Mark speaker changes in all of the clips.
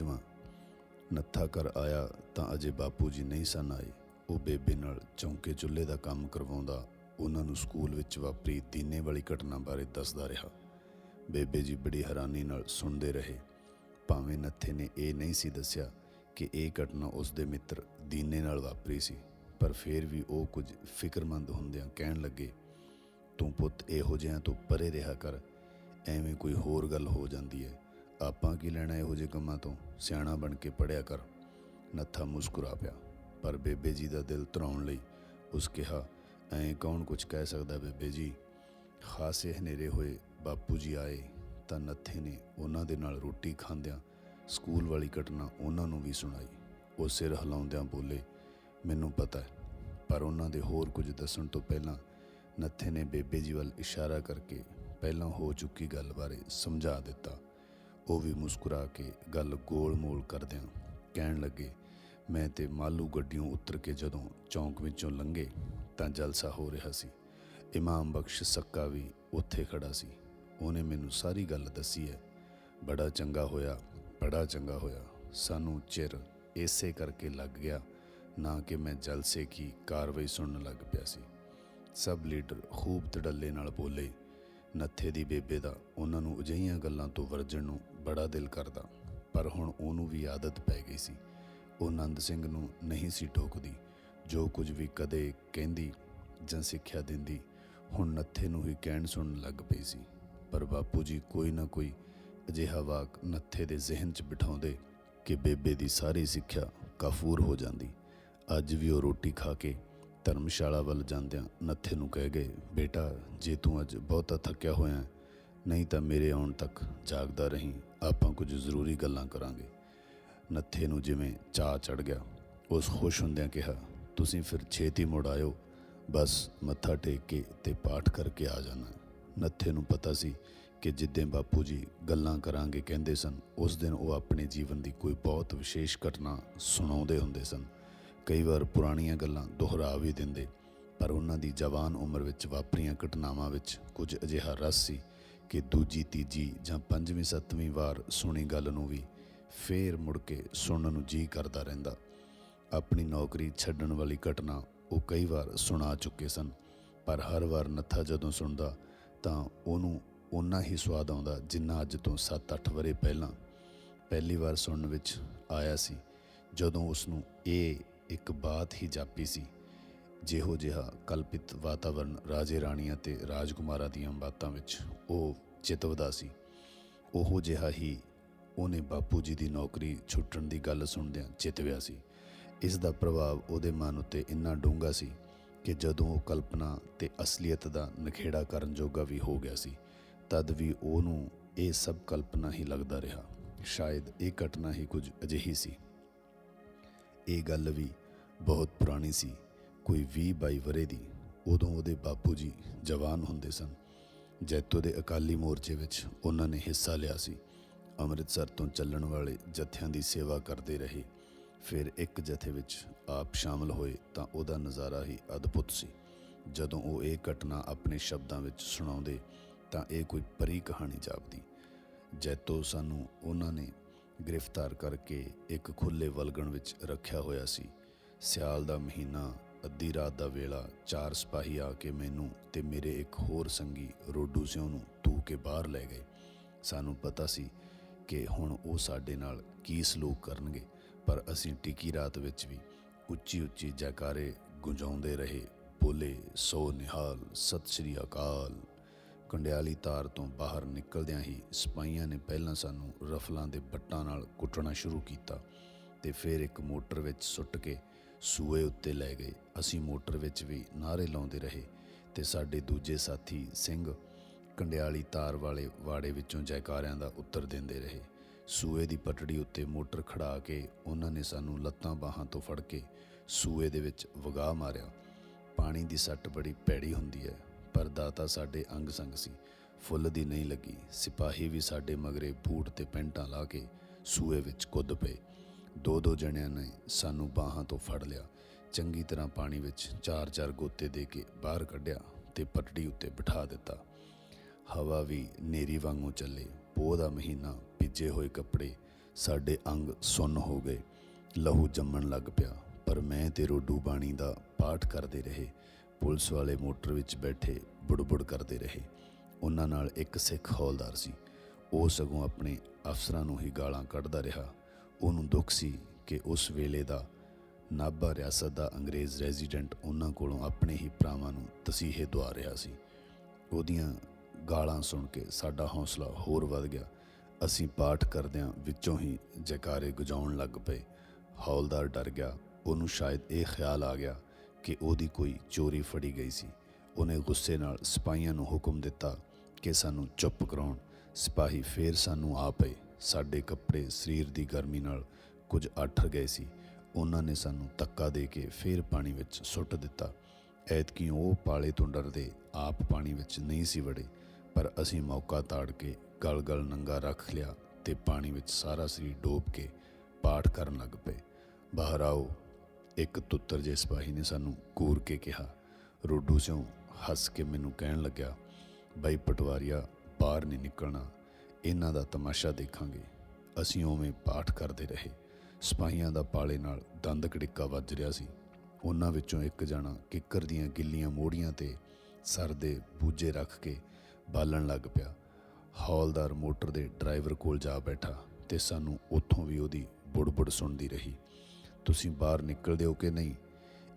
Speaker 1: ਪੰਜਵਾਂ, ਨੱਥਾ ਕਰ ਆਇਆ ਤਾਂ ਅਜੇ ਬਾਪੂ ਜੀ ਨਹੀਂ ਸਨ ਆਏ। ਉਹ ਬੇਬੇ ਨਾਲ ਚੌਂਕੇ ਚੁੱਲ੍ਹੇ ਦਾ ਕੰਮ ਕਰਵਾਉਂਦਾ ਉਹਨਾਂ ਨੂੰ ਸਕੂਲ ਵਿੱਚ ਵਾਪਰੀ ਦੀਨੇ ਵਾਲੀ ਘਟਨਾ ਬਾਰੇ ਦੱਸਦਾ ਰਿਹਾ। ਬੇਬੇ ਜੀ ਬੜੀ ਹੈਰਾਨੀ ਨਾਲ ਸੁਣਦੇ ਰਹੇ। ਭਾਵੇਂ ਨੱਥੇ ਨੇ ਇਹ ਨਹੀਂ ਸੀ ਦੱਸਿਆ ਕਿ ਇਹ ਘਟਨਾ ਉਸ ਦੇ ਮਿੱਤਰ ਦੀਨੇ ਨਾਲ ਵਾਪਰੀ ਸੀ, ਪਰ ਫਿਰ ਵੀ ਉਹ ਕੁਝ ਫਿਕਰਮੰਦ ਹੁੰਦਿਆਂ ਕਹਿਣ ਲੱਗੇ, ਤੂੰ ਪੁੱਤ ਇਹੋ ਜਿਹਿਆਂ ਤੋਂ ਪਰੇ ਰਿਹਾ ਕਰ, ਐਵੇਂ ਕੋਈ ਹੋਰ ਗੱਲ ਹੋ ਜਾਂਦੀ ਹੈ। ਆਪਾਂ ਕੀ ਲੈਣਾ ਇਹੋ ਜਿਹੇ ਕੰਮਾਂ ਤੋਂ? ਸਿਆਣਾ ਬਣ ਕੇ ਪੜਿਆ ਕਰ। ਨੱਥਾ ਮੁਸਕਰਾ ਪਿਆ। ਪਰ ਬੇਬੇ ਜੀ ਦਾ ਦਿਲ ਧਰਾਉਣ ਲਈ ਉਸ ਕਿਹਾ, ਐਂ ਕੌਣ ਕੁਝ ਕਹਿ ਸਕਦਾ ਬੇਬੇ ਜੀ? ਖਾਸੇ ਹਨੇਰੇ ਹੋਏ ਬਾਪੂ ਜੀ ਆਏ ਤਾਂ ਨੱਥੇ ਨੇ ਉਹਨਾਂ ਦੇ ਨਾਲ ਰੋਟੀ ਖਾਂਦਿਆਂ ਸਕੂਲ ਵਾਲੀ ਘਟਨਾ ਉਹਨਾਂ ਨੂੰ ਵੀ ਸੁਣਾਈ। ਉਹ ਸਿਰ ਹਿਲਾਉਂਦਿਆਂ ਬੋਲੇ, ਮੈਨੂੰ ਪਤਾ ਹੈ, ਪਰ ਉਹਨਾਂ ਦੇ ਹੋਰ ਕੁਝ ਦੱਸਣ ਤੋਂ ਪਹਿਲਾਂ ਨੱਥੇ ਨੇ ਬੇਬੇ ਜੀ ਵੱਲ ਇਸ਼ਾਰਾ ਕਰਕੇ ਪਹਿਲਾਂ ਹੋ ਚੁੱਕੀ ਗੱਲ ਬਾਰੇ ਸਮਝਾ ਦਿੱਤਾ। ਉਹ ਵੀ ਮੁਸਕਰਾ ਕੇ ਗੱਲ ਗੋਲ-ਮੋਲ ਕਰਦਿਆਂ ਕਹਿਣ ਲੱਗੇ, ਮੈਂ ਤੇ ਮਾਲੂ ਗੱਡੀਆਂ ਉਤਰ ਕੇ ਜਦੋਂ ਚੌਂਕ ਵਿੱਚੋਂ ਲੰਘੇ ਤਾਂ ਜਲਸਾ ਹੋ ਰਿਹਾ ਸੀ। ਇਮਾਮ ਬਖਸ਼ ਸੱਕਾ ਵੀ ਉੱਥੇ ਖੜਾ ਸੀ। ਉਹਨੇ ਮੈਨੂੰ ਸਾਰੀ ਗੱਲ ਦੱਸੀ ਹੈ। ਬੜਾ ਚੰਗਾ ਹੋਇਆ, ਬੜਾ ਚੰਗਾ ਹੋਇਆ। ਸਾਨੂੰ ਚਿਰ ਇਸੇ ਕਰਕੇ ਲੱਗ ਗਿਆ, ਨਾ ਕਿ ਮੈਂ ਜਲਸੇ ਕੀ ਕਾਰਵਾਈ ਸੁਣਨ ਲੱਗ ਪਿਆ ਸੀ। ਸਭ ਲੀਡਰ ਖੂਬ ਤੜੱਲੇ ਨਾਲ ਬੋਲੇ, ਨੱਥੇ ਦੀ ਬੇਬੇ ਦਾ ਉਹਨਾਂ ਨੂੰ ਅਜਿਹੀਆਂ ਗੱਲਾਂ ਤੋਂ ਵਰਜਣ ਨੂੰ ਬੜਾ ਦਿਲ ਕਰਦਾ, ਪਰ ਹੁਣ ਉਹਨੂੰ ਵੀ ਆਦਤ ਪੈ ਗਈ ਸੀ। ਉਹ ਆਨੰਦ ਸਿੰਘ ਨੂੰ ਨਹੀਂ ਸੀ ਟੋਕਦੀ। ਜੋ ਕੁਝ ਵੀ ਕਦੇ ਕਹਿੰਦੀ ਜਾਂ ਸਿੱਖਿਆ ਦਿੰਦੀ, ਹੁਣ ਨੱਥੇ ਨੂੰ ਹੀ ਕਹਿਣ ਸੁਣਨ ਲੱਗ ਪਈ ਸੀ। ਪਰ ਬਾਪੂ ਜੀ ਕੋਈ ਨਾ ਕੋਈ ਅਜਿਹਾ ਵਾਕ ਨੱਥੇ ਦੇ ਜ਼ਿਹਨ 'ਚ ਬਿਠਾਉਂਦੇ ਕਿ ਬੇਬੇ ਦੀ ਸਾਰੀ ਸਿੱਖਿਆ ਕਾਫੂਰ ਹੋ ਜਾਂਦੀ। ਅੱਜ ਵੀ ਉਹ ਰੋਟੀ ਖਾ ਕੇ ਧਰਮਸ਼ਾਲਾ ਵੱਲ ਜਾਂਦਿਆਂ ਨੱਥੇ ਨੂੰ ਕਹਿ ਗਏ, ਬੇਟਾ, ਜੇ ਤੂੰ ਅੱਜ ਬਹੁਤਾ ਥੱਕਿਆ ਹੋਇਆ ਨਹੀਂ ਤਾਂ ਮੇਰੇ ਆਉਣ ਤੱਕ ਜਾਗਦਾ ਰਹੀਂ, ਆਪਾਂ ਕੁਝ ਜ਼ਰੂਰੀ ਗੱਲਾਂ ਕਰਾਂਗੇ। ਨੱਥੇ ਨੂੰ ਜਿਵੇਂ ਚਾਹ ਚੜ ਗਿਆ, ਉਸ ਖੁਸ਼ ਹੁੰਦਿਆਂ ਕਿਹਾ, ਤੁਸੀਂ ਫਿਰ ਛੇਤੀ ਮੁੜ ਆਇਓ, ਬਸ ਮੱਥਾ ਟੇਕ ਕੇ ਤੇ ਪਾਠ ਕਰਕੇ ਆ ਜਾਣਾ। ਨੱਥੇ ਨੂੰ ਪਤਾ ਸੀ ਕਿ ਜਿੱਦਾਂ ਬਾਪੂ ਜੀ ਗੱਲਾਂ ਕਰਾਂਗੇ ਕਹਿੰਦੇ ਸਨ, ਉਸ ਦਿਨ ਉਹ ਆਪਣੇ ਜੀਵਨ ਦੀ ਕੋਈ ਬਹੁਤ ਵਿਸ਼ੇਸ਼ ਘਟਨਾ ਸੁਣਾਉਂਦੇ ਹੁੰਦੇ ਸਨ। ਕਈ ਵਾਰ ਪੁਰਾਣੀਆਂ ਗੱਲਾਂ ਦੁਹਰਾ ਵੀ ਦਿੰਦੇ, ਪਰ ਉਹਨਾਂ ਦੀ ਜਵਾਨ ਉਮਰ ਵਿੱਚ ਵਾਪਰੀਆਂ ਘਟਨਾਵਾਂ ਵਿੱਚ ਕੁਝ ਅਜਿਹਾ ਰਸ ਸੀ ਕਿ ਦੂਜੀ, ਤੀਜੀ ਜਾਂ ਪੰਜਵੀਂ, ਸੱਤਵੀਂ ਵਾਰ ਸੁਣੀ ਗੱਲ ਨੂੰ ਵੀ ਫੇਰ ਮੁੜ ਕੇ ਸੁਣਨ ਨੂੰ ਜੀ ਕਰਦਾ ਰਹਿੰਦਾ। ਆਪਣੀ ਨੌਕਰੀ ਛੱਡਣ ਵਾਲੀ ਘਟਨਾ ਉਹ ਕਈ ਵਾਰ ਸੁਣਾ ਚੁੱਕੇ ਸਨ, ਪਰ ਹਰ ਵਾਰ ਨੱਥਾ ਜਦੋਂ ਸੁਣਦਾ ਤਾਂ ਉਹਨੂੰ ਓਨਾ ਹੀ ਸਵਾਦ ਆਉਂਦਾ ਜਿੰਨਾ ਅੱਜ ਤੋਂ 7-8 ਵਰੇ ਪਹਿਲਾਂ। ਪਹਿਲੀ ਵਾਰ ਸੁਣਨ ਵਿੱਚ ਆਇਆ ਸੀ, ਜਦੋਂ ਉਸ ਨੂੰ ਇਹ ਇੱਕ ਬਾਤ ਹੀ ਜਾਪੀ ਸੀ ਜਿਹੋ ਜਿਹਾ ਕਲਪਿਤ ਵਾਤਾਵਰਣ ਰਾਜੇ ਰਾਣੀਆਂ ਤੇ ਰਾਜਕੁਮਾਰਾਂ ਦੀਆਂ ਬਾਤਾਂ ਵਿੱਚ ਉਹ ਚਿਤਵਦਾ ਸੀ। ਉਹੋ ਜਿਹਾ ਹੀ ਉਹਨੇ ਬਾਪੂ ਜੀ ਦੀ ਨੌਕਰੀ ਛੁੱਟਣ ਦੀ ਗੱਲ ਸੁਣਦਿਆਂ ਚਿਤਵਿਆ ਸੀ। ਇਸ ਦਾ ਪ੍ਰਭਾਵ ਉਹਦੇ ਮਨ ਉੱਤੇ ਇੰਨਾ ਡੂੰਘਾ ਸੀ ਕਿ ਜਦੋਂ ਉਹ ਕਲਪਨਾ ਤੇ ਅਸਲੀਅਤ ਦਾ ਨਖੇੜਾ ਕਰਨ ਜੋਗਾ ਵੀ ਹੋ ਗਿਆ ਸੀ, ਤਦ ਵੀ ਉਹਨੂੰ ਇਹ ਸਭ ਕਲਪਨਾ ਹੀ ਲੱਗਦਾ ਰਿਹਾ। ਸ਼ਾਇਦ ਇਹ ਘਟਨਾ ਹੀ ਕੁਝ ਅਜਿਹੀ ਸੀ। ਇਹ ਗੱਲ ਵੀ ਬਹੁਤ ਪੁਰਾਣੀ ਸੀ। ਕੋਈ 20 22 ਵਰੇ ਦੀ, ਉਦੋਂ ਉਹਦੇ ਬਾਪੂ ਜੀ ਜਵਾਨ ਹੁੰਦੇ ਸਨ। ਜੈਤੋ ਦੇ ਅਕਾਲੀ ਮੋਰਚੇ ਵਿੱਚ ਉਹਨਾਂ ਨੇ ਹਿੱਸਾ ਲਿਆ ਸੀ। ਅੰਮ੍ਰਿਤਸਰ ਤੋਂ ਚੱਲਣ ਵਾਲੇ ਜਥਿਆਂ ਦੀ ਸੇਵਾ ਕਰਦੇ ਰਹੇ। ਫਿਰ ਇੱਕ ਜਥੇ ਵਿੱਚ ਆਪ ਸ਼ਾਮਲ ਹੋਏ ਤਾਂ ਉਹਦਾ ਨਜ਼ਾਰਾ ਹੀ ਅਦਭੁਤ ਸੀ। ਜਦੋਂ ਉਹ ਇਹ ਘਟਨਾ ਆਪਣੇ ਸ਼ਬਦਾਂ ਵਿੱਚ ਸੁਣਾਉਂਦੇ ਤਾਂ ਇਹ ਕੋਈ ਪਰੀ ਕਹਾਣੀ ਜਾਪਦੀ। ਜੈਤੋ ਸਾਨੂੰ ਉਹਨਾਂ ਨੇ ਗ੍ਰਿਫਤਾਰ ਕਰਕੇ ਇੱਕ ਖੁੱਲੇ ਵਲਗਣ ਵਿੱਚ ਰੱਖਿਆ ਹੋਇਆ ਸੀ। ਸਿਆਲ ਦਾ ਮਹੀਨਾ ਅੱਧੀ ਰਾਤ ਦਾ ਵੇਲਾ ਚਾਰ ਸਿਪਾਹੀ ਆ ਕੇ ਮੈਨੂੰ ਤੇ ਮੇਰੇ ਇੱਕ ਹੋਰ ਸੰਗੀ ਰੋਡੂ ਸਿਉ ਨੂੰ ਤੂ ਕੇ ਬਾਹਰ ਲੈ ਗਏ। ਸਾਨੂੰ ਪਤਾ ਸੀ ਕਿ ਹੁਣ ਉਹ ਸਾਡੇ ਨਾਲ ਕੀ ਸਲੂਕ ਕਰਨਗੇ, ਪਰ ਅਸੀਂ ਟਿੱਕੀ ਰਾਤ ਵਿੱਚ ਵੀ ਉੱਚੀ ਉੱਚੀ ਜੈਕਾਰੇ ਗੁੰਜਾਉਂਦੇ ਰਹੇ। ਬੋਲੇ, ਸੋ ਨਿਹਾਲ, ਸਤਿ ਸ੍ਰੀ ਅਕਾਲ। ਕੰਡਿਆਲੀ ਤਾਰ ਤੋਂ ਬਾਹਰ ਨਿਕਲਦਿਆਂ ਹੀ ਸਿਪਾਹੀਆਂ ਨੇ ਪਹਿਲਾਂ ਸਾਨੂੰ ਰਫਲਾਂ ਦੇ ਬੱਟਾਂ ਨਾਲ ਕੁੱਟਣਾ ਸ਼ੁਰੂ ਕੀਤਾ ਤੇ ਫਿਰ ਇੱਕ ਮੋਟਰ ਵਿੱਚ ਸੁੱਟ ਕੇ ਸੂਏ ਉੱਤੇ ਲੈ ਗਏ। ਅਸੀਂ ਮੋਟਰ ਵਿੱਚ ਵੀ ਨਾਰੇ ਲਾਉਂਦੇ ਰਹੇ ਤੇ ਸਾਡੇ ਦੂਜੇ ਸਾਥੀ ਸਿੰਘ ਕੰਡਿਆਲੀ ਤਾਰ ਵਾਲੇ ਵਾੜੇ ਵਿੱਚੋਂ ਜੈਕਾਰਿਆਂ ਦਾ ਉੱਤਰ ਦਿੰਦੇ ਰਹੇ। ਸੂਏ ਦੀ ਪਟੜੀ ਉੱਤੇ ਮੋਟਰ ਖੜਾ ਕੇ ਉਹਨਾਂ ਨੇ ਸਾਨੂੰ ਲੱਤਾਂ ਬਾਹਾਂ ਤੋਂ ਫੜ ਕੇ ਸੂਏ ਦੇ ਵਿੱਚ ਵਗਾ ਮਾਰਿਆ। ਪਾਣੀ ਦੀ ਸੱਟ ਬੜੀ ਭੈੜੀ ਹੁੰਦੀ ਹੈ, ਪਰ ਦਾਤਾ ਸਾਡੇ ਅੰਗ ਸੰਗ ਸੀ। ਫੁੱਲ ਦੀ ਨਹੀਂ ਲੱਗੀ। ਸਿਪਾਹੀ ਵੀ ਸਾਡੇ ਮਗਰੇ ਬੂਟ ਤੇ ਪੈਂਟਾਂ ਲਾ ਕੇ ਸੂਏ ਵਿੱਚ ਕੁੱਦ ਪਏ। ਦੋ ਦੋ ਜਣਿਆਂ ਨੇ ਸਾਨੂੰ ਬਾਹਾਂ ਤੋਂ ਫੜ ਲਿਆ। ਚੰਗੀ ਤਰ੍ਹਾਂ ਪਾਣੀ ਵਿੱਚ ਚਾਰ ਚਾਰ ਗੋਤੇ ਦੇ ਕੇ ਬਾਹਰ ਕੱਢਿਆ ਤੇ ਪਟੜੀ ਉੱਤੇ ਬਿਠਾ ਦਿੱਤਾ। ਹਵਾ ਵੀ ਨੇਰੀ ਵਾਂਗੂ ਚੱਲੇ। ਪੋਹ ਦਾ ਮਹੀਨਾ, ਭਿੱਜੇ ਹੋਏ ਕੱਪੜੇ, ਸਾਡੇ ਅੰਗ ਸੁੰਨ ਹੋ ਗਏ। ਲਹੂ ਜੰਮਣ ਲੱਗ ਪਿਆ। ਪਰ ਮੈਂ ਤੇ ਰੋਡੂ ਬਾਣੀ ਦਾ ਪਾਠ ਕਰਦੇ ਰਹੇ। ਪੁਲਿਸ ਵਾਲੇ ਮੋਟਰ ਵਿੱਚ ਬੈਠੇ ਬੁੜਬੁੜ ਕਰਦੇ ਰਹੇ। ਉਹਨਾਂ ਨਾਲ ਇੱਕ ਸਿੱਖ ਹੌਲਦਾਰ ਸੀ। ਉਹ ਸਗੋਂ ਆਪਣੇ ਅਫਸਰਾਂ ਨੂੰ ਹੀ ਗਾਲਾਂ ਕੱਢਦਾ ਰਿਹਾ। ਉਹਨੂੰ ਦੁੱਖ ਸੀ ਕਿ ਉਸ ਵੇਲੇ ਦਾ ਨਾਭਾ ਰਿਆਸਤ ਦਾ ਅੰਗਰੇਜ਼ ਰੈਜ਼ੀਡੈਂਟ ਉਹਨਾਂ ਕੋਲੋਂ ਆਪਣੇ ਹੀ ਭਰਾਵਾਂ ਨੂੰ ਤਸੀਹੇ ਦਵਾ ਰਿਹਾ ਸੀ। ਉਹਦੀਆਂ ਗਾਲਾਂ ਸੁਣ ਕੇ ਸਾਡਾ ਹੌਸਲਾ ਹੋਰ ਵੱਧ ਗਿਆ। ਅਸੀਂ ਪਾਠ ਕਰਦਿਆਂ ਵਿੱਚੋਂ ਹੀ ਜੈਕਾਰੇ ਗੁਜਾਉਣ ਲੱਗ ਪਏ। ਹੌਲਦਾਰ ਡਰ ਗਿਆ। ਉਹਨੂੰ ਸ਼ਾਇਦ ਇਹ ਖਿਆਲ ਆ ਗਿਆ ਕਿ ਉਹਦੀ ਕੋਈ ਚੋਰੀ ਫੜੀ ਗਈ ਸੀ। ਉਹਨੇ ਗੁੱਸੇ ਨਾਲ ਸਿਪਾਹੀਆਂ ਨੂੰ ਹੁਕਮ ਦਿੱਤਾ ਕਿ ਸਾਨੂੰ ਚੁੱਪ ਕਰਾਉਣ। ਸਿਪਾਹੀ ਫੇਰ ਸਾਨੂੰ ਆ ਪਏ। ਸਾਡੇ ਕੱਪੜੇ ਸਰੀਰ ਦੀ ਗਰਮੀ ਨਾਲ ਕੁਝ ਆਠਰ ਗਏ ਸੀ। ਉਹਨਾਂ ਨੇ ਸਾਨੂੰ ਧੱਕਾ ਦੇ ਕੇ ਫੇਰ ਪਾਣੀ ਵਿੱਚ ਸੁੱਟ ਦਿੱਤਾ। ਐਤਕੀ ਉਹ ਪਾਲੇ ਤੋਂ ਡਰਦੇ ਆਪ ਪਾਣੀ ਵਿੱਚ ਨਹੀਂ ਸੀ ਵੜੇ, ਪਰ ਅਸੀਂ ਮੌਕਾ ਤਾੜ ਕੇ ਗਲ ਗਲ ਨੰਗਾ ਰੱਖ ਲਿਆ ਤੇ ਪਾਣੀ ਵਿੱਚ ਸਾਰਾ ਸਰੀਰ ਡੋਬ ਕੇ ਪਾਠ ਕਰਨ ਲੱਗ ਪਏ। ਬਾਹਰ ਆਓ, ਇੱਕ ਤੁੱਤਰ ਜੇ ਸਿਪਾਹੀ ਨੇ ਸਾਨੂੰ ਕੂਰ ਕੇ ਕਿਹਾ। ਰੋਡੂ ਸਿਓ ਹੱਸ ਕੇ ਮੈਨੂੰ ਕਹਿਣ ਲੱਗਿਆ, ਬਾਈ ਪਟਵਾਰੀਆ, ਬਾਹਰ ਨਹੀਂ ਨਿਕਲਣਾ। ਇਹਨਾਂ ਦਾ ਤਮਾਸ਼ਾ ਦੇਖਾਂਗੇ। ਅਸੀਂ ਉਵੇਂ ਪਾਠ ਕਰਦੇ ਰਹੇ। ਸਿਪਾਹੀਆਂ ਦਾ ਪਾਲੇ ਨਾਲ ਦੰਦ ਕੜਿੱਕਾ ਵੱਜ ਰਿਹਾ ਸੀ। ਉਹਨਾਂ ਵਿੱਚੋਂ ਇੱਕ ਜਣਾ ਕਿੱਕਰ ਦੀਆਂ ਗਿੱਲੀਆਂ ਮੋੜੀਆਂ ਤੇ ਸਰ ਦੇ ਬੂਝੇ ਰੱਖ ਕੇ ਬਾਲਣ ਲੱਗ ਪਿਆ। ਹੌਲਦਾਰ ਮੋਟਰ ਦੇ ਡਰਾਈਵਰ ਕੋਲ ਜਾ ਬੈਠਾ ਤੇ ਸਾਨੂੰ ਉੱਥੋਂ ਵੀ ਉਹਦੀ ਬੁੜਬੁੜ ਸੁਣਦੀ ਰਹੀ। ਤੁਸੀਂ ਬਾਹਰ ਨਿਕਲਦੇ ਹੋ ਕਿ ਨਹੀਂ?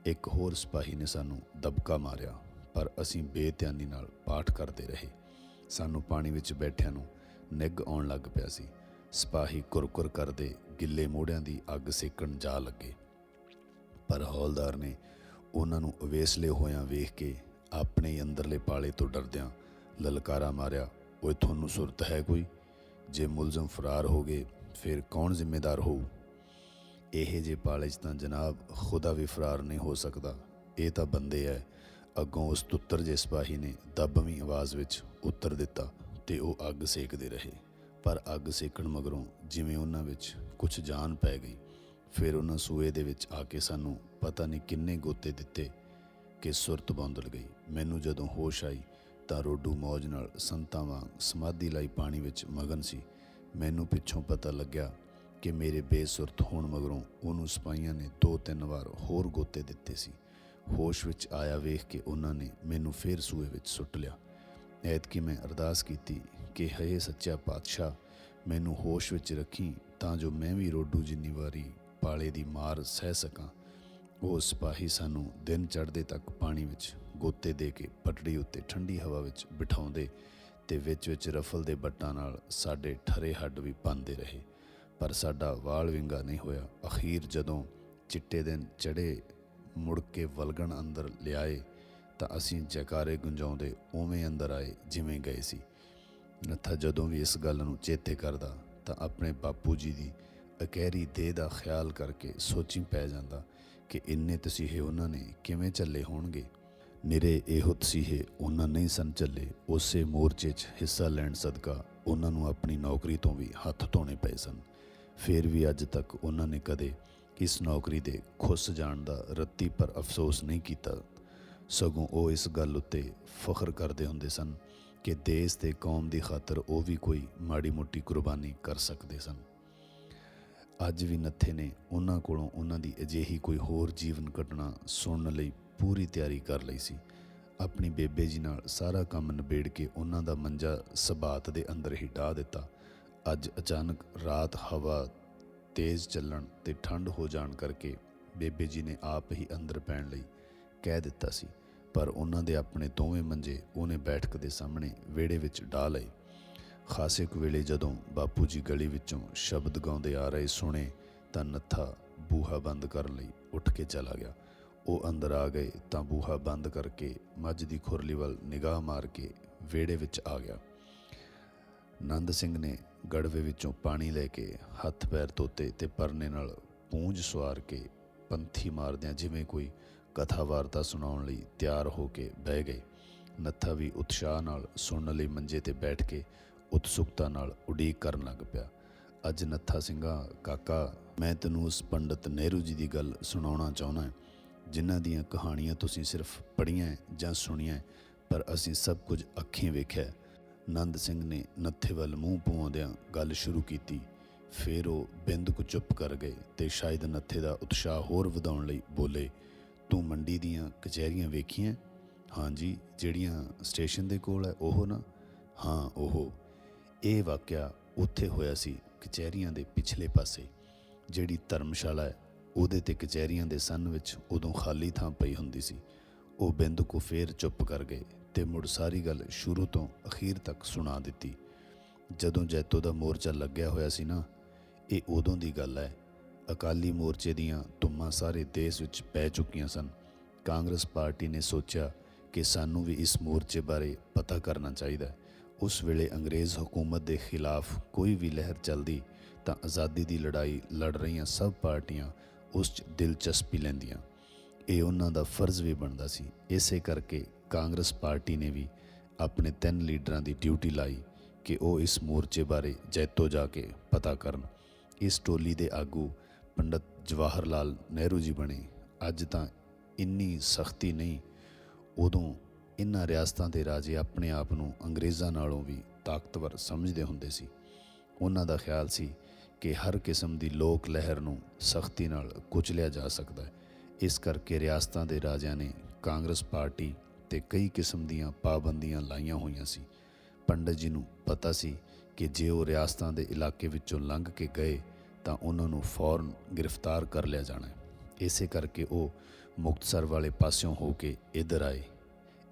Speaker 1: ਇੱਕ ਹੋਰ ਸਿਪਾਹੀ ਨੇ ਸਾਨੂੰ ਦਬਕਾ ਮਾਰਿਆ, ਪਰ ਅਸੀਂ ਬੇਧਿਆਨੀ ਨਾਲ ਪਾਠ ਕਰਦੇ ਰਹੇ। ਸਾਨੂੰ ਪਾਣੀ ਵਿੱਚ ਬੈਠਿਆਂ ਨੂੰ ਨਿੱਘ ਆਉਣ ਲੱਗ ਪਿਆ ਸੀ। ਸਿਪਾਹੀ ਕੁਰਕੁਰ ਕਰਦੇ ਗਿੱਲੇ ਮੋੜਿਆਂ ਦੀ ਅੱਗ ਸੇਕਣ ਜਾ ਲੱਗੇ। ਪਰ ਹੌਲਦਾਰ ਨੇ ਉਹਨਾਂ ਨੂੰ ਅਵੇਸਲੇ ਹੋਇਆਂ ਵੇਖ ਕੇ ਆਪਣੇ ਅੰਦਰਲੇ ਪਾਲੇ ਤੋਂ ਡਰਦਿਆਂ ਲਲਕਾਰਾ ਮਾਰਿਆ, ਓਏ, ਤੁਹਾਨੂੰ ਸੁਰਤ ਹੈ ਕੋਈ? ਜੇ ਮੁਲਜ਼ਮ ਫਰਾਰ ਹੋ ਗਏ, ਫਿਰ ਕੌਣ ਜ਼ਿੰਮੇਦਾਰ ਹੋਊ? ਇਹ ਜੇ ਪਾਲੇ 'ਚ ਤਾਂ ਜਨਾਬ ਖੁਦਾ ਵੀ ਫਰਾਰ ਨਹੀਂ ਹੋ ਸਕਦਾ। ਇਹ ਤਾਂ ਬੰਦੇ ਐ। ਅੱਗੋਂ ਉਸ ਤੁੱਤਰ ਜੇ ਸਿਪਾਹੀ ਨੇ ਦੱਬਵੀਂ ਆਵਾਜ਼ ਵਿੱਚ ਉੱਤਰ ਦਿੱਤਾ। ਤੇ ਉਹ ਅੱਗ ਸੇਕਦੇ ਰਹੇ। ਪਰ ਅੱਗ ਸੇਕਣ ਮਗਰੋਂ ਜਿਵੇਂ ਉਹਨਾਂ ਵਿੱਚ ਕੁਝ ਜਾਨ ਪੈ ਗਈ, ਫਿਰ ਉਹਨਾਂ ਸੂਏ ਦੇ ਵਿੱਚ ਆ ਕੇ ਸਾਨੂੰ ਪਤਾ ਨਹੀਂ ਕਿੰਨੇ ਗੋਤੇ ਦਿੱਤੇ ਕਿ ਸੁਰਤ ਬੌਂਦਲ ਗਈ। ਮੈਨੂੰ ਜਦੋਂ ਹੋਸ਼ ਆਈ ਤਾਂ ਰੋਡੂ ਮੌਜ ਨਾਲ ਸੰਤਾਂ ਵਾਂਗ ਸਮਾਧੀ ਲਈ ਪਾਣੀ ਵਿੱਚ ਮਗਨ ਸੀ। ਮੈਨੂੰ ਪਿੱਛੋਂ ਪਤਾ ਲੱਗਿਆ ਕਿ ਮੇਰੇ ਬੇਸੁਰਤ ਹੋਣ ਮਗਰੋਂ ਉਹਨੂੰ ਸਿਪਾਹੀਆਂ ਨੇ ਦੋ ਤਿੰਨ ਵਾਰ ਹੋਰ ਗੋਤੇ ਦਿੱਤੇ ਸੀ। ਹੋਸ਼ ਵਿੱਚ ਆਇਆ ਵੇਖ ਕੇ ਉਹਨਾਂ ਨੇ ਮੈਨੂੰ ਫੇਰ ਸੂਏ ਵਿੱਚ ਸੁੱਟ ਲਿਆ। ਐਤਕੀ ਮੈਂ ਅਰਦਾਸ ਕੀਤੀ ਕਿ ਹਏ ਸੱਚਾ ਪਾਤਸ਼ਾਹ, ਮੈਨੂੰ ਹੋਸ਼ ਵਿੱਚ ਰੱਖੀ ਤਾਂ ਜੋ ਮੈਂ ਵੀ ਰੋਡੂ ਜਿੰਨੀ ਵਾਰੀ ਪਾਲੇ ਦੀ ਮਾਰ ਸਹਿ ਸਕਾਂ। ਉਹ ਸਿਪਾਹੀ ਸਾਨੂੰ ਦਿਨ ਚੜ੍ਹਦੇ ਤੱਕ ਪਾਣੀ ਵਿੱਚ ਗੋਤੇ ਦੇ ਕੇ ਪਟੜੀ ਉੱਤੇ ਠੰਡੀ ਹਵਾ ਵਿੱਚ ਬਿਠਾਉਂਦੇ ਤੇ ਵਿੱਚ ਵਿੱਚ ਰਫਲ ਦੇ ਬੱਟਾਂ ਨਾਲ ਸਾਡੇ ਠਰੇ ਹੱਡ ਵੀ ਪਾਉਂਦੇ ਰਹੇ। ਪਰ ਸਾਡਾ ਵਾਲ ਵਿੰਗਾ ਨਹੀਂ ਹੋਇਆ। ਅਖੀਰ ਜਦੋਂ ਚਿੱਟੇ ਦਿਨ ਚੜੇ ਮੁੜ ਕੇ ਵਲਗਣ ਅੰਦਰ ਲਿਆਏ ਤਾਂ ਅਸੀਂ ਜੈਕਾਰੇ ਗੁੰਜਾਉਂਦੇ ਉਵੇਂ ਅੰਦਰ ਆਏ ਜਿਵੇਂ ਗਏ ਸੀ। ਨੱਥਾ ਜਦੋਂ ਵੀ ਇਸ ਗੱਲ ਨੂੰ ਚੇਤੇ ਕਰਦਾ ਤਾਂ ਆਪਣੇ ਬਾਪੂ ਜੀ ਦੀ ਅਕਹਿਰੀ ਦੇਹ ਦਾ ਖਿਆਲ ਕਰਕੇ ਸੋਚੀ ਪੈ ਜਾਂਦਾ ਕਿ ਇੰਨੇ ਤਸੀਹੇ ਉਹਨਾਂ ਨੇ ਕਿਵੇਂ ਚੱਲੇ ਹੋਣਗੇ। ਨਿਰੇ ਇਹੋ ਤਸੀਹੇ ਉਹਨਾਂ ਨਹੀਂ ਸਨ ਚੱਲੇ ਉਸੇ ਮੋਰਚੇ 'ਚ ਹਿੱਸਾ ਲੈਣ ਸਦਕਾ ਉਹਨਾਂ ਨੂੰ ਆਪਣੀ ਨੌਕਰੀ ਤੋਂ ਵੀ ਹੱਥ ਧੋਣੇ ਪਏ ਸਨ। ਫਿਰ ਵੀ ਅੱਜ ਤੱਕ ਉਹਨਾਂ ਨੇ ਕਦੇ ਇਸ ਨੌਕਰੀ ਦੇ ਖੁੱਸ ਜਾਣ ਦਾ ਰੱਤੀ ਪਰ ਅਫਸੋਸ ਨਹੀਂ ਕੀਤਾ। ਸਗੋਂ ਉਹ ਇਸ ਗੱਲ ਉੱਤੇ ਫਖਰ ਕਰਦੇ ਹੁੰਦੇ ਸਨ ਕਿ ਦੇਸ਼ ਤੇ ਕੌਮ ਦੀ ਖਾਤਰ ਉਹ ਵੀ ਕੋਈ ਮਾੜੀ ਮੋਟੀ ਕੁਰਬਾਨੀ ਕਰ ਸਕਦੇ ਸਨ। ਅੱਜ ਵੀ ਨੱਥੇ ਨੇ ਉਹਨਾਂ ਕੋਲੋਂ ਉਹਨਾਂ ਦੀ ਅਜਿਹੀ ਕੋਈ ਹੋਰ ਜੀਵਨ ਘਟਨਾ ਸੁਣਨ ਲਈ ਪੂਰੀ ਤਿਆਰੀ ਕਰ ਲਈ ਸੀ। ਆਪਣੀ ਬੇਬੇ ਜੀ ਨਾਲ ਸਾਰਾ ਕੰਮ ਨਿਬੇੜ ਕੇ ਉਹਨਾਂ ਦਾ ਮੰਜਾ ਸਬਾਤ ਦੇ ਅੰਦਰ ਹੀ ਢਾ ਦਿੱਤਾ। ਅੱਜ ਅਚਾਨਕ ਰਾਤ ਹਵਾ ਤੇਜ਼ ਚੱਲਣ ਤੇ ਠੰਡ ਹੋ ਜਾਣ ਕਰਕੇ ਬੇਬੇ ਜੀ ਨੇ ਆਪ ਹੀ ਅੰਦਰ ਪੈਣ ਲਈ ਕਹਿ ਦਿੱਤਾ ਸੀ। ਪਰ ਉਹਨਾਂ ਦੇ ਆਪਣੇ ਦੋਵੇਂ ਮੰਜੇ ਉਹਨੇ ਬੈਠਕ ਦੇ ਸਾਹਮਣੇ ਵਿਹੜੇ ਵਿੱਚ ਡਾਹ ਲਏ। ਖਾਸੇ ਕੁ ਵੇਲੇ ਜਦੋਂ ਬਾਪੂ ਜੀ ਗਲੀ ਵਿੱਚੋਂ ਸ਼ਬਦ ਗਾਉਂਦੇ ਆ ਰਹੇ ਸੁਣੇ ਤਾਂ ਨੱਥਾ ਬੂਹਾ ਬੰਦ ਕਰਨ ਲਈ ਉੱਠ ਕੇ ਚਲਾ ਗਿਆ। ਉਹ ਅੰਦਰ ਆ ਗਏ ਤਾਂ ਬੂਹਾ ਬੰਦ ਕਰਕੇ ਮੱਝ ਦੀ ਖੁਰਲੀ ਵੱਲ ਨਿਗਾਹ ਮਾਰ ਕੇ ਵਿਹੜੇ ਵਿੱਚ ਆ ਗਿਆ। ਨੰਦ ਸਿੰਘ ਨੇ ਗੜਵੇ ਵਿੱਚੋਂ ਪਾਣੀ ਲੈ ਕੇ ਹੱਥ ਪੈਰ ਧੋਤੇ ਤੇ ਪਰਨੇ ਨਾਲ ਪੂੰਝ ਸਵਾਰ ਕੇ ਪੰਥੀ ਮਾਰਦਿਆਂ ਜਿਵੇਂ ਕੋਈ ਕਥਾ ਵਾਰਤਾ ਸੁਣਾਉਣ ਲਈ ਤਿਆਰ ਹੋ ਕੇ ਬਹਿ ਗਏ। ਨੱਥਾ ਵੀ ਉਤਸ਼ਾਹ ਨਾਲ ਸੁਣਨ ਲਈ ਮੰਜੇ ਤੇ ਬੈਠ ਕੇ ਉਤਸੁਕਤਾ ਨਾਲ ਉਡੀਕ ਕਰਨ ਲੱਗ ਪਿਆ। ਅੱਜ ਨੱਥਾ ਸਿੰਘਾ, ਕਾਕਾ, ਮੈਂ ਤੈਨੂੰ ਉਸ ਪੰਡਤ ਨਹਿਰੂ ਜੀ ਦੀ ਗੱਲ ਸੁਣਾਉਣਾ ਚਾਹੁੰਦਾ ਜਿਨ੍ਹਾਂ ਦੀਆਂ ਕਹਾਣੀਆਂ ਤੁਸੀਂ ਸਿਰਫ ਪੜ੍ਹੀਆਂ ਜਾਂ ਸੁਣੀਆਂ ਪਰ ਅਸੀਂ ਸਭ ਕੁਝ ਅੱਖੀਂ ਵੇਖਿਆ ਨੰਦ ਸਿੰਘ ਨੇ ਨੱਥੇ ਵੱਲ ਮੂੰਹ ਪਵਾਉਂਦਿਆਂ ਗੱਲ ਸ਼ੁਰੂ ਕੀਤੀ। ਫਿਰ ਉਹ ਬਿੰਦ ਕੁ ਚੁੱਪ ਕਰ ਗਏ ਤੇ ਸ਼ਾਇਦ ਨੱਥੇ ਦਾ ਉਤਸ਼ਾਹ ਹੋਰ ਵਧਾਉਣ ਲਈ ਬੋਲੇ ਤੂੰ ਮੰਡੀ ਦੀਆਂ ਕਚਹਿਰੀਆਂ ਵੇਖੀਆਂ? ਹਾਂਜੀ ਜਿਹੜੀਆਂ ਸਟੇਸ਼ਨ ਦੇ ਕੋਲ ਹੈ, ਉਹ ਨਾ? ਹਾਂ, ਉਹ। ਇਹ ਵਾਕਿਆ ਉੱਥੇ ਹੋਇਆ ਸੀ, ਕਚਹਿਰੀਆਂ ਦੇ ਪਿਛਲੇ ਪਾਸੇ। ਜਿਹੜੀ ਧਰਮਸ਼ਾਲਾ ਹੈ, ਉਹਦੇ ਤੇ ਕਚਹਿਰੀਆਂ ਦੇ ਸੰਨ ਵਿੱਚ ਉਦੋਂ ਖਾਲੀ ਥਾਂ ਪਈ ਹੁੰਦੀ ਸੀ। ਉਹ ਬਿੰਦੂ ਕੋ ਫੇਰ ਚੁੱਪ ਕਰ ਗਏ ਤੇ ਮੁੜ ਸਾਰੀ ਗੱਲ ਸ਼ੁਰੂ ਤੋਂ ਅਖੀਰ ਤੱਕ ਸੁਣਾ ਦਿੱਤੀ। ਜਦੋਂ ਜੈਤੋ ਦਾ ਮੋਰਚਾ ਲੱਗਿਆ ਹੋਇਆ ਸੀ ਨਾ, ਇਹ ਉਦੋਂ ਦੀ ਗੱਲ ਹੈ ਅਕਾਲੀ ਮੋਰਚੇ ਦੀਆਂ ਧੁੰਮਾਂ ਸਾਰੇ ਦੇਸ਼ ਵਿੱਚ ਪੈ ਚੁੱਕੀਆਂ ਸਨ। ਕਾਂਗਰਸ ਪਾਰਟੀ ਨੇ ਸੋਚਿਆ ਕਿ ਸਾਨੂੰ ਵੀ ਇਸ ਮੋਰਚੇ ਬਾਰੇ ਪਤਾ ਕਰਨਾ ਚਾਹੀਦਾ ਹੈ। ਉਸ ਵੇਲੇ ਅੰਗਰੇਜ਼ ਹਕੂਮਤ ਦੇ ਖਿਲਾਫ ਕੋਈ ਵੀ ਲਹਿਰ ਚੱਲਦੀ ਤਾਂ ਆਜ਼ਾਦੀ ਦੀ ਲੜਾਈ ਲੜ ਰਹੀਆਂ ਸਭ ਪਾਰਟੀਆਂ ਉਸ 'ਚ ਦਿਲਚਸਪੀ ਲੈਂਦੀਆਂ। ਇਹ ਉਹਨਾਂ ਦਾ ਫਰਜ਼ ਵੀ ਬਣਦਾ ਸੀ। ਇਸੇ ਕਰਕੇ ਕਾਂਗਰਸ ਪਾਰਟੀ ਨੇ ਵੀ ਆਪਣੇ ਤਿੰਨ ਲੀਡਰਾਂ ਦੀ ਡਿਊਟੀ ਲਾਈ ਕਿ ਉਹ ਇਸ ਮੋਰਚੇ ਬਾਰੇ ਜੈਤੋ ਜਾ ਕੇ ਪਤਾ ਕਰਨ। ਇਸ ਟੋਲੀ ਦੇ ਆਗੂ ਪੰਡਤ ਜਵਾਹਰ ਲਾਲ ਨਹਿਰੂ ਜੀ ਬਣੇ, ਅੱਜ ਤਾਂ ਇੰਨੀ ਸਖਤੀ ਨਹੀਂ, ਉਦੋਂ ਇਨ੍ਹਾਂ ਰਿਆਸਤਾਂ ਦੇ ਰਾਜੇ ਆਪਣੇ ਆਪ ਨੂੰ ਅੰਗਰੇਜ਼ਾਂ ਨਾਲੋਂ ਵੀ ਤਾਕਤਵਰ ਸਮਝਦੇ ਹੁੰਦੇ ਸੀ। ਉਹਨਾਂ ਦਾ ਖਿਆਲ ਸੀ ਕਿ ਹਰ ਕਿਸਮ ਦੀ ਲੋਕ ਲਹਿਰ ਨੂੰ ਸਖਤੀ ਨਾਲ ਕੁਚਲਿਆ ਜਾ ਸਕਦਾ ਹੈ। ਇਸ ਕਰਕੇ ਰਿਆਸਤਾਂ ਦੇ ਰਾਜਿਆਂ ਨੇ ਕਾਂਗਰਸ ਪਾਰਟੀ ਤੇ ਕਈ ਕਿਸਮ ਦੀਆਂ ਪਾਬੰਦੀਆਂ ਲਾਈਆਂ ਹੋਈਆਂ ਸੀ। ਪੰਡਤ ਜੀ ਨੂੰ ਪਤਾ ਸੀ ਕਿ ਜੇ ਉਹ ਰਿਆਸਤਾਂ ਦੇ ਇਲਾਕੇ ਵਿੱਚੋਂ ਲੰਘ ਕੇ ਗਏ ਤਾਂ ਉਹਨਾਂ ਨੂੰ ਫੌਰਨ ਗ੍ਰਿਫਤਾਰ ਕਰ ਲਿਆ ਜਾਣਾ ਹੈ। ਇਸੇ ਕਰਕੇ ਉਹ ਮੁਕਤਸਰ ਵਾਲੇ ਪਾਸਿਓਂ ਹੋ ਕੇ ਇੱਧਰ ਆਏ।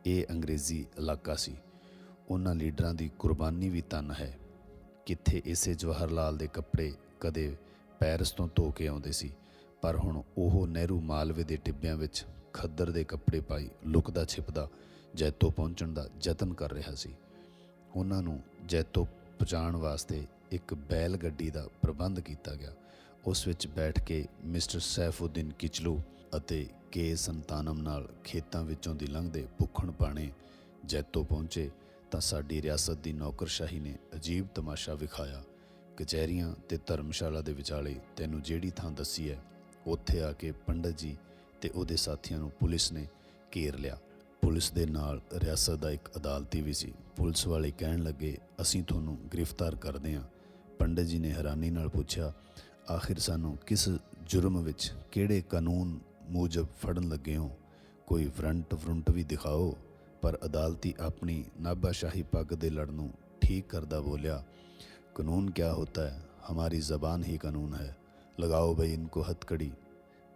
Speaker 1: ਇਹ ਅੰਗਰੇਜ਼ੀ ਇਲਾਕਾ ਸੀ। ਉਹਨਾਂ ਲੀਡਰਾਂ ਦੀ ਕੁਰਬਾਨੀ ਵੀ ਤਨ ਹੈ। ਕਿੱਥੇ ਇਸੇ ਜਵਾਹਰ ਲਾਲ ਦੇ ਕੱਪੜੇ ਕਦੇ ਪੈਰਿਸ ਤੋਂ ਧੋ ਕੇ ਆਉਂਦੇ ਸੀ, ਪਰ ਹੁਣ ਉਹ ਨਹਿਰੂ ਮਾਲਵੇ ਦੇ ਟਿੱਬਿਆਂ ਵਿੱਚ ਖੱਦਰ ਦੇ ਕੱਪੜੇ ਪਾਈ ਲੁਕਦਾ ਛਿਪਦਾ ਜੈਤੋ ਪਹੁੰਚਣ ਦਾ ਯਤਨ ਕਰ ਰਿਹਾ ਸੀ। ਉਹਨਾਂ ਨੂੰ ਜੈਤੋ ਪਹੁੰਚਾਉਣ ਵਾਸਤੇ ਇੱਕ ਬੈਲ ਗੱਡੀ ਦਾ ਪ੍ਰਬੰਧ ਕੀਤਾ ਗਿਆ। ਉਸ ਵਿੱਚ ਬੈਠ ਕੇ ਮਿਸਟਰ ਸੈਫਉਦੀਨ ਕਿਚਲੂ ਅਤੇ ਕੇ ਸੰਤਾਨਮ ਨਾਲ ਖੇਤਾਂ ਵਿੱਚੋਂ ਦੀ ਲੰਘਦੇ ਭੁੱਖਣ ਪਾਣੇ ਜੈਤੋ ਪਹੁੰਚੇ ਤਾਂ ਸਾਡੀ ਰਿਆਸਤ ਦੀ ਨੌਕਰਸ਼ਾਹੀ ਨੇ ਅਜੀਬ ਤਮਾਸ਼ਾ ਵਿਖਾਇਆ। ਕਚਹਿਰੀਆਂ ਤੇ ਧਰਮਸ਼ਾਲਾ ਦੇ ਵਿਚਾਲੇ ਤੈਨੂੰ ਜਿਹੜੀ ਥਾਂ ਦੱਸੀ ਹੈ, ਉੱਥੇ ਆ ਕੇ ਪੰਡਤ ਜੀ ਤੇ ਉਹਦੇ ਸਾਥੀਆਂ ਨੂੰ ਪੁਲਿਸ ਨੇ ਘੇਰ ਲਿਆ। ਪੁਲਿਸ ਦੇ ਨਾਲ ਰਿਆਸਤ ਦਾ ਇੱਕ ਅਦਾਲਤੀ ਵੀ ਸੀ। ਪੁਲਿਸ ਵਾਲੇ ਕਹਿਣ ਲੱਗੇ, ਅਸੀਂ ਤੁਹਾਨੂੰ ਗ੍ਰਿਫਤਾਰ ਕਰਦੇ ਹਾਂ। ਪੰਡਤ ਜੀ ਨੇ ਹੈਰਾਨੀ ਨਾਲ ਪੁੱਛਿਆ ਆਖਿਰ ਸਾਨੂੰ ਕਿਸ ਜੁਰਮ ਵਿੱਚ ਕਿਹੜੇ ਕਾਨੂੰਨ ਮੂਜਬ ਫੜਨ ਲੱਗੇ ਹੋ ਕੋਈ ਫਰੰਟ ਫਰੰਟ ਵੀ ਦਿਖਾਓ ਪਰ ਅਦਾਲਤੀ ਆਪਣੀ ਨਾਬਾਸ਼ਾਹੀ ਪੱਗ ਦੇ ਲੜ ਨੂੰ ਠੀਕ ਕਰਦਾ ਬੋਲਿਆ ਕਾਨੂੰਨ क्या होता है हमारी ਜ਼ਬਾਨ ਹੀ ਕਾਨੂੰਨ ਹੈ ਲਗਾਓ ਬਈ ਇਨਕੋ ਹੱਥਕੜੀ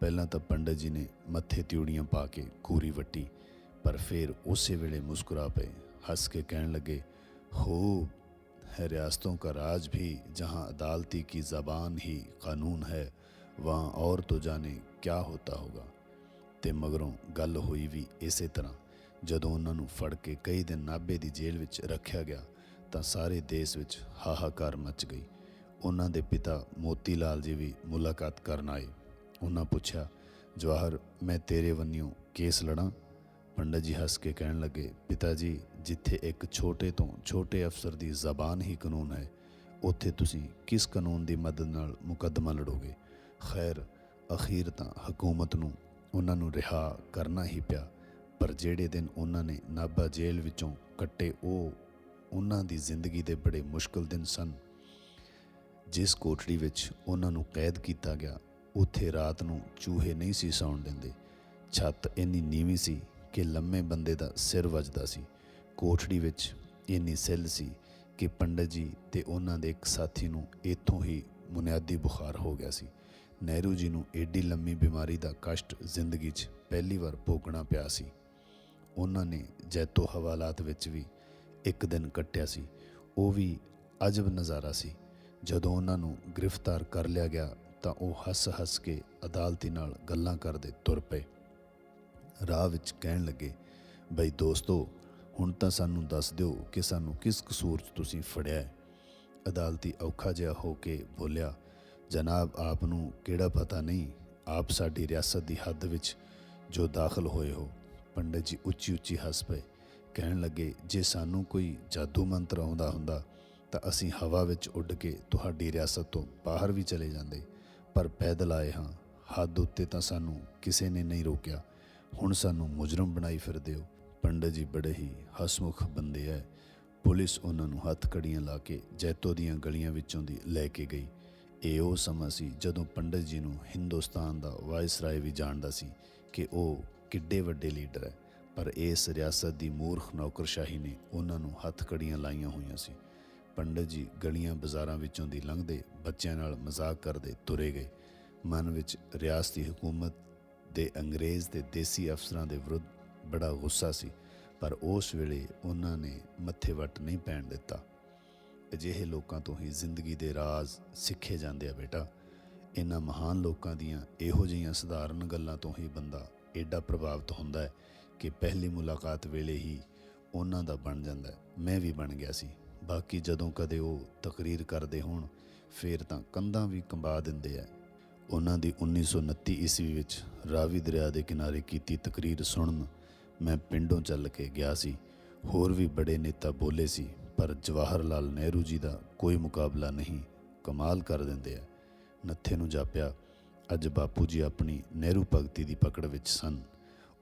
Speaker 1: ਪਹਿਲਾਂ ਤਾਂ ਪੰਡਤ ਜੀ ਨੇ ਮੱਥੇ ਤਿਉੜੀਆਂ ਪਾ ਕੇ ਕੂਰੀ ਵੱਟੀ ਪਰ ਫਿਰ ਉਸੇ ਵੇਲੇ ਮੁਸਕਰਾ ਪਏ ਹੱਸ ਕੇ ਕਹਿਣ ਲੱਗੇ ਹੋ है रियासतों का राज भी जहां अदालती की ज़बान ही कानून है वहाँ और तो जाने क्या होता होगा ਤੇ ਮਗਰੋਂ ਗੱਲ ਹੋਈ ਵੀ ਇਸੇ ਤਰ੍ਹਾਂ ਜਦੋਂ ਉਹਨਾਂ ਨੂੰ ਫੜ ਕੇ ਕਈ ਦਿਨ ਨਾਭੇ ਦੀ ਜੇਲ੍ਹ ਵਿੱਚ ਰੱਖਿਆ ਗਿਆ ਤਾਂ ਸਾਰੇ ਦੇਸ਼ ਵਿੱਚ ਹਾਹਾਕਾਰ ਮਚ ਗਈ ਉਹਨਾਂ ਦੇ ਪਿਤਾ ਮੋਤੀ ਲਾਲ ਜੀ ਵੀ ਮੁਲਾਕਾਤ ਕਰਨ ਆਏ ਉਹਨਾਂ ਪੁੱਛਿਆ ਜਵਾਹਰ ਮੈਂ ਤੇਰੇ ਵੰਨਿਓ ਕੇਸ ਲੜਾਂ ਪੰਡਤ ਜੀ ਹੱਸ ਕੇ ਕਹਿਣ ਲੱਗੇ ਪਿਤਾ ਜੀ ਜਿੱਥੇ ਇੱਕ ਛੋਟੇ ਤੋਂ ਛੋਟੇ ਅਫਸਰ ਦੀ ਜ਼ਬਾਨ ਹੀ ਕਾਨੂੰਨ ਹੈ, ਉੱਥੇ ਤੁਸੀਂ ਕਿਸ ਕਾਨੂੰਨ ਦੀ ਮਦਦ ਨਾਲ ਮੁਕੱਦਮਾ ਲੜੋਗੇ? ਖੈਰ, ਅਖੀਰ ਤਾਂ ਹਕੂਮਤ ਨੂੰ ਉਹਨਾਂ ਨੂੰ ਰਿਹਾ ਕਰਨਾ ਹੀ ਪਿਆ, ਪਰ ਜਿਹੜੇ ਦਿਨ ਉਹਨਾਂ ਨੇ ਨਾਭਾ ਜੇਲ੍ਹ ਵਿੱਚੋਂ ਕੱਟੇ, ਉਹ ਉਹਨਾਂ ਦੀ ਜ਼ਿੰਦਗੀ ਦੇ ਬੜੇ ਮੁਸ਼ਕਲ ਦਿਨ ਸਨ। ਜਿਸ ਕੋਠੜੀ ਵਿੱਚ ਉਹਨਾਂ ਨੂੰ ਕੈਦ ਕੀਤਾ ਗਿਆ, ਉੱਥੇ ਰਾਤ ਨੂੰ ਚੂਹੇ ਨਹੀਂ ਸੀ ਸੌਣ ਦਿੰਦੇ। ਛੱਤ ਇੰਨੀ ਨੀਵੀਂ ਸੀ ਕਿ ਲੰਮੇ ਬੰਦੇ ਦਾ ਸਿਰ ਵੱਜਦਾ ਸੀ। ਕੋਠੜੀ ਵਿੱਚ ਇੰਨੀ ਸਿੱਲ ਸੀ ਕਿ ਪੰਡਤ ਜੀ ਤੇ ਉਹਨਾਂ ਦੇ ਇੱਕ ਸਾਥੀ ਨੂੰ ਇੱਥੋਂ ਹੀ ਬੁਨਿਆਦੀ ਬੁਖਾਰ ਹੋ ਗਿਆ ਸੀ। ਨਹਿਰੂ ਜੀ ਨੂੰ ਏਡੀ ਲੰਮੀ ਬਿਮਾਰੀ ਦਾ ਕਸ਼ਟ ਜ਼ਿੰਦਗੀ 'ਚ ਪਹਿਲੀ ਵਾਰ ਭੋਗਣਾ ਪਿਆ ਸੀ। ਉਹਨਾਂ ਨੇ ਜੈਤੋ ਹਵਾਲਾਤ ਵਿੱਚ ਵੀ ਇੱਕ ਦਿਨ ਕੱਟਿਆ ਸੀ। ਉਹ ਵੀ ਅਜਬ ਨਜ਼ਾਰਾ ਸੀ। ਜਦੋਂ ਉਹਨਾਂ ਨੂੰ ਗ੍ਰਿਫਤਾਰ ਕਰ ਲਿਆ ਗਿਆ ਤਾਂ ਉਹ ਹੱਸ-ਹੱਸ ਕੇ ਅਦਾਲਤੀ ਨਾਲ ਗੱਲਾਂ ਕਰਦੇ ਤੁਰ ਪਏ। ਰਾਹ ਵਿੱਚ ਕਹਿਣ ਲੱਗੇ ਬਈ ਦੋਸਤੋ, ਹੁਣ ਤਾਂ ਸਾਨੂੰ ਦੱਸ ਦਿਓ ਕਿ ਸਾਨੂੰ ਕਿਸ ਕਸੂਰ 'ਚ ਤੁਸੀਂ ਫੜਿਆ ਹੈ? ਅਦਾਲਤੀ ਔਖਾ ਜਿਹਾ ਹੋ ਕੇ ਬੋਲਿਆ, ਜਨਾਬ, ਆਪ ਨੂੰ ਕਿਹੜਾ ਪਤਾ ਨਹੀਂ, ਆਪ ਸਾਡੀ ਰਿਆਸਤ ਦੀ ਹੱਦ ਵਿੱਚ ਜੋ ਦਾਖਲ ਹੋਏ ਹੋ। ਪੰਡਤ ਜੀ ਉੱਚੀ ਉੱਚੀ ਹੱਸ ਪਏ, ਕਹਿਣ ਲੱਗੇ, ਜੇ ਸਾਨੂੰ ਕੋਈ ਜਾਦੂ ਮੰਤਰ ਆਉਂਦਾ ਹੁੰਦਾ, ਤਾਂ ਅਸੀਂ ਹਵਾ ਵਿੱਚ ਉੱਡ ਕੇ ਤੁਹਾਡੀ ਰਿਆਸਤ ਤੋਂ ਬਾਹਰ ਵੀ ਚਲੇ ਜਾਂਦੇ, ਪਰ ਪੈਦਲ ਆਏ ਹਾਂ। ਹੱਦ ਉੱਤੇ ਤਾਂ ਸਾਨੂੰ ਕਿਸੇ ਨੇ ਨਹੀਂ ਰੋਕਿਆ। ਹੁਣ ਸਾਨੂੰ ਮੁਜਰਮ ਬਣਾਈ ਫਿਰਦੇ ਹੋ। ਪੰਡਤ ਜੀ ਬੜੇ ਹੀ ਹਸਮੁਖ ਬੰਦੇ ਐ। ਪੁਲਿਸ ਉਹਨਾਂ ਨੂੰ ਹੱਥ ਕੜੀਆਂ ਲਾ ਕੇ ਜੈਤੋ ਦੀਆਂ ਗਲੀਆਂ ਵਿੱਚੋਂ ਦੀ ਲੈ ਕੇ ਗਈ। ਇਹ ਉਹ ਸਮਾਂ ਸੀ ਜਦੋਂ ਪੰਡਤ ਜੀ ਨੂੰ ਹਿੰਦੁਸਤਾਨ ਦਾ ਵਾਇਸਰਾਏ ਵੀ ਜਾਣਦਾ ਸੀ ਕਿ ਉਹ ਕਿੱਡੇ ਵੱਡੇ ਲੀਡਰ ਹੈ ਪਰ ਇਸ ਰਿਆਸਤ ਦੀ ਮੂਰਖ ਨੌਕਰਸ਼ਾਹੀ ਨੇ ਉਹਨਾਂ ਨੂੰ ਹੱਥ ਕੜੀਆਂ ਲਾਈਆਂ ਹੋਈਆਂ ਸੀ। ਪੰਡਤ ਜੀ ਗਲੀਆਂ ਬਾਜ਼ਾਰਾਂ ਵਿੱਚੋਂ ਦੀ ਲੰਘਦੇ ਬੱਚਿਆਂ ਨਾਲ ਮਜ਼ਾਕ ਕਰਦੇ ਤੁਰੇ ਗਏ। ਮਨ ਵਿੱਚ ਰਿਆਸਤੀ ਹਕੂਮਤ ਦੇ ਅੰਗਰੇਜ਼ ਤੇ ਦੇਸੀ ਅਫਸਰਾਂ ਦੇ ਵਿਰੁੱਧ ਬੜਾ ਗੁੱਸਾ ਸੀ, ਪਰ ਉਸ ਵੇਲੇ ਉਹਨਾਂ ਨੇ ਮੱਥੇ ਵੱਟ ਨਹੀਂ ਪੈਣ ਦਿੱਤਾ। ਅਜਿਹੇ ਲੋਕਾਂ ਤੋਂ ਹੀ ਜ਼ਿੰਦਗੀ ਦੇ ਰਾਜ਼ ਸਿੱਖੇ ਜਾਂਦੇ ਆ ਬੇਟਾ। ਇਹਨਾਂ ਮਹਾਨ ਲੋਕਾਂ ਦੀਆਂ ਇਹੋ ਜਿਹੀਆਂ ਸਧਾਰਨ ਗੱਲਾਂ ਤੋਂ ਹੀ ਬੰਦਾ ਐਡਾ ਪ੍ਰਭਾਵਿਤ ਹੁੰਦਾ ਹੈ ਕਿ ਪਹਿਲੀ ਮੁਲਾਕਾਤ ਵੇਲੇ ਹੀ ਉਹਨਾਂ ਦਾ ਬਣ ਜਾਂਦਾ ਹੈ। ਮੈਂ ਵੀ ਬਣ ਗਿਆ ਸੀ। ਬਾਕੀ ਜਦੋਂ ਕਦੇ ਉਹ ਤਕਰੀਰ ਕਰਦੇ ਹੋਣ, ਫੇਰ ਤਾਂ ਕੰਧਾਂ ਵੀ ਕੰਬਾ ਦਿੰਦੇ ਆ। ਉਹਨਾਂ ਦੀ 1929 ਈਸਵੀ ਵਿੱਚ ਰਾਵੀ ਦਰਿਆ ਦੇ ਕਿਨਾਰੇ ਕੀਤੀ ਤਕਰੀਰ ਸੁਣਨ ਮੈਂ ਪਿੰਡੋਂ ਚੱਲ ਕੇ ਗਿਆ ਸੀ। ਹੋਰ ਵੀ ਬੜੇ ਨੇਤਾ ਬੋਲੇ ਸੀ, ਪਰ ਜਵਾਹਰ ਲਾਲ ਨਹਿਰੂ ਜੀ ਦਾ ਕੋਈ ਮੁਕਾਬਲਾ ਨਹੀਂ, ਕਮਾਲ ਕਰ ਦਿੰਦੇ ਆ। ਨੱਥੇ ਨੂੰ ਜਾਪਿਆ, ਅੱਜ ਬਾਪੂ ਜੀ ਆਪਣੀ ਨਹਿਰੂ ਭਗਤੀ ਦੀ ਪਕੜ ਵਿੱਚ ਸਨ।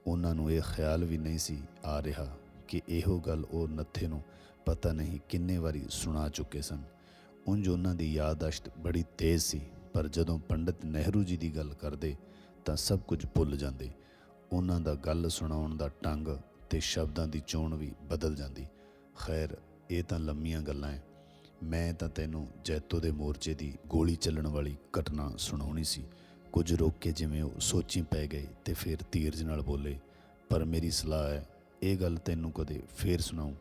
Speaker 1: ਉਹਨਾਂ ਨੂੰ ਇਹ ਖਿਆਲ ਵੀ ਨਹੀਂ ਸੀ ਆ ਰਿਹਾ ਕਿ ਇਹੋ ਗੱਲ ਉਹ ਨੱਥੇ ਨੂੰ ਪਤਾ ਨਹੀਂ ਕਿੰਨੇ ਵਾਰੀ ਸੁਣਾ ਚੁੱਕੇ ਸਨ। ਉਂਝ ਉਹਨਾਂ ਦੀ ਯਾਦਾਸ਼ਤ ਬੜੀ ਤੇਜ਼ ਸੀ। ਪਰ ਜਦੋਂ ਪੰਡਿਤ ਨਹਿਰੂ ਜੀ ਦੀ ਗੱਲ ਕਰਦੇ ਤਾਂ ਸਭ ਕੁਝ ਭੁੱਲ ਜਾਂਦੇ। ਉਹਨਾਂ ਦਾ ਗੱਲ ਸੁਣਾਉਣ ਦਾ ਢੰਗ ਤੇ ਸ਼ਬਦਾਂ ਦੀ ਚੋਣ ਵੀ ਬਦਲ ਜਾਂਦੀ। ਖੈਰ, ਇਹ ਤਾਂ ਲੰਮੀਆਂ ਗੱਲਾਂ ਐ। ਮੈਂ ਤਾਂ ਤੈਨੂੰ ਜੈਤੋ ਦੇ ਮੋਰਚੇ ਦੀ ਗੋਲੀ ਚੱਲਣ ਵਾਲੀ ਘਟਨਾ ਸੁਣਾਉਣੀ ਸੀ। ਕੁਝ ਰੋਕ ਕੇ ਜਿਵੇਂ ਉਹ ਸੋਚੀ ਪੈ ਗਏ ਤੇ ਫਿਰ ਧੀਰਜ ਨਾਲ ਬੋਲੇ, ਪਰ ਮੇਰੀ ਸਲਾਹ ਹੈ ਇਹ ਗੱਲ ਤੈਨੂੰ ਕਦੇ ਫੇਰ ਸੁਣਾਉ।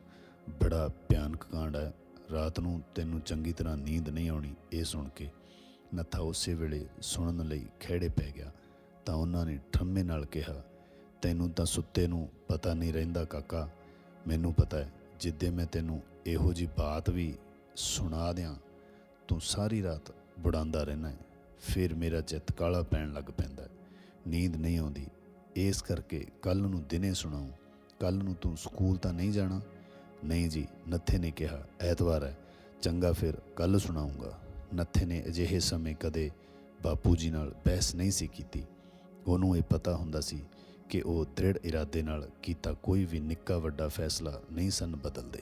Speaker 1: ਬੜਾ ਭਿਆਨਕ ਕਾਂਡ ਹੈ ਰਾਤ ਨੂੰ ਤੈਨੂੰ ਚੰਗੀ ਤਰ੍ਹਾਂ ਨੀਂਦ ਨਹੀਂ ਆਉਣੀ, ਇਹ ਸੁਣ ਕੇ। ਨੱਥਾ ਉਸੇ ਵੇਲੇ ਸੁਣਨ ਲਈ ਖਿਹੜੇ ਪੈ ਗਿਆ। ਤਾਂ ਉਹਨਾਂ ਨੇ ਠੰਮੇ ਨਾਲ ਕਿਹਾ, ਤੈਨੂੰ ਤਾਂ ਸੁੱਤੇ ਨੂੰ ਪਤਾ ਨਹੀਂ ਰਹਿੰਦਾ ਕਾਕਾ। ਮੈਨੂੰ ਪਤਾ ਹੈ, ਜਿੱਦੇ ਮੈਂ ਤੈਨੂੰ ਇਹੋ ਜੀ ਬਾਤ ਵੀ ਸੁਣਾ ਦਿਆਂ, ਤੂੰ ਸਾਰੀ ਰਾਤ ਬੁੜਾਉਂਦਾ ਰਹਿਣਾ ਹੈ। ਫਿਰ ਮੇਰਾ ਚਿੱਤ ਕਾਲਾ ਪੈਣ ਲੱਗ ਪੈਂਦਾ ਨੀਂਦ ਨਹੀਂ ਆਉਂਦੀ। ਇਸ ਕਰਕੇ ਕੱਲ ਨੂੰ ਦਿਨੇ ਸੁਣਾਉ। ਕੱਲ ਨੂੰ ਤੂੰ ਸਕੂਲ ਤਾਂ ਨਹੀਂ ਜਾਣਾ? ਨਹੀਂ ਜੀ, ਨੱਥੇ ਨੇ ਕਿਹਾ, ਐਤਵਾਰ ਹੈ। ਚੰਗਾ ਫਿਰ ਕੱਲ ਸੁਣਾਉਂਗਾ। ਨੱਥੇ ਨੇ ਅਜਿਹੇ ਸਮੇਂ ਕਦੇ ਬਾਪੂ ਜੀ ਨਾਲ ਬਹਿਸ ਨਹੀਂ ਸੀ ਕੀਤੀ। ਉਹਨੂੰ ਇਹ ਪਤਾ ਹੁੰਦਾ ਸੀ ਕਿ ਉਹ ਦ੍ਰਿੜ ਇਰਾਦੇ ਨਾਲ ਕੀਤਾ ਕੋਈ ਵੀ ਨਿੱਕਾ ਵੱਡਾ ਫੈਸਲਾ ਨਹੀਂ ਸਨ ਬਦਲਦੇ।